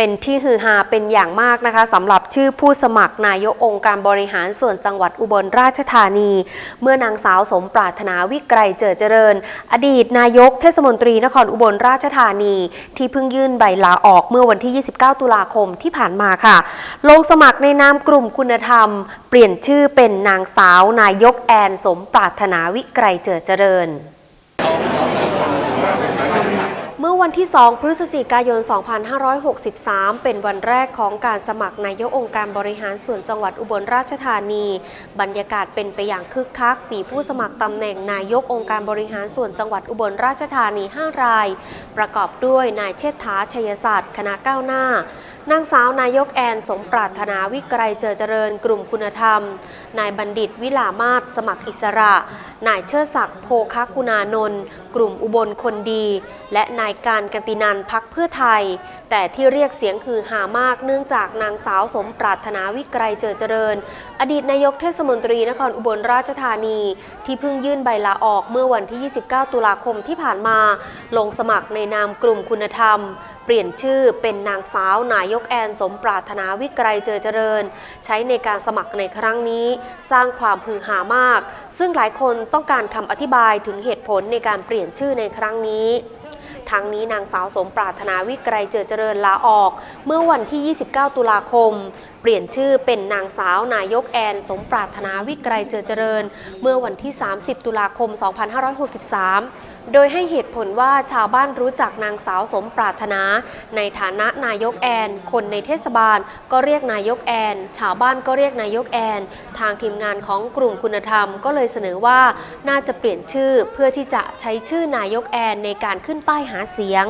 เป็นที่ฮือฮาเป็นอย่างมากนะคะสำหรับชื่อผู้สมัครนายกองค์การบริหารส่วนจังหวัดอุบลราชธานี เมื่อนางสาวสมปรารถนาวิกรเจิดเจริญ อดีตนายกเทศมนตรีนครอุบลราชธานี ที่เพิ่งยื่นใบลาออกเมื่อวันที่ 29 ตุลาคมที่ผ่านมาค่ะ ลงสมัครในนามกลุ่มคุณธรรม เปลี่ยนชื่อเป็นนางสาวนายกแอนสมปรารถนาวิกรเจิดเจริญ เมื่อวันที่ 2 พฤศจิกายน 2563 เป็นวันแรกของการสมัครนายกองค์การบริหารส่วนจังหวัดอุบลราชธานี บรรยากาศเป็นไปอย่างคึกคัก มีผู้สมัครตำแหน่งนายกองค์การบริหารส่วนจังหวัดอุบลราชธานี 5 ราย ประกอบด้วยนายเชษฐาชัยศาสตร์ คณะก้าวหน้า นางสาวนายกแอนสมปรารถนาวิไกรเจอเจริญกลุ่มคุณธรรม นายบัณฑิตวิลามาศสมัครอิสระ นายเชิดศักดิ์โภคกุณานนท์กลุ่มอุบลคนดี และนายการกันตินันพักเพื่อไทย แต่ที่เรียกเสียงคือหามากเนื่องจากนางสาวสมปรารถนาวิไกรเจอเจริญ อดีตนายกเทศมนตรีนครอุบลราชธานี ที่เพิ่งยื่นใบลาออกเมื่อวันที่ 29 ตุลาคมที่ผ่านมา ลงสมัครในนามกลุ่มคุณธรรม เปลี่ยนชื่อเป็นนางสาวนายกกแอนสมปรารถนาวิไกรเจอเจริญ ใช้ในการสมัครในครั้งนี้ สร้างความฮือหามาก ซึ่งหลายคนต้องการคำอธิบายถึงเหตุผลในการเปลี่ยนชื่อในครั้งนี้ทั้งนี้นางสาวสมปรารถนาวิไกรเจอเจริญลาออก เมื่อวันที่ 29 ตุลาคม ปลี่ยนชื่อเป็นนางสาวนายกแอน สมปรารถนาวิไกรเจอเจริญ เมื่อวันที่ 30 ตุลาคม 2563 โดยให้เหตุผลว่าชาวบ้านรู้จักนางสาวสมปรารถนา ในฐานะนายกแอน คนในเทศบาลก็เรียกนายกแอน ชาวบ้านก็เรียกนายกแอน ทางทีมงานของกลุ่มคุณธรรมก็เลยเสนอว่าน่าจะเปลี่ยนชื่อเพื่อที่จะใช้ชื่อนายกแอนในการขึ้นป้ายหาเสียง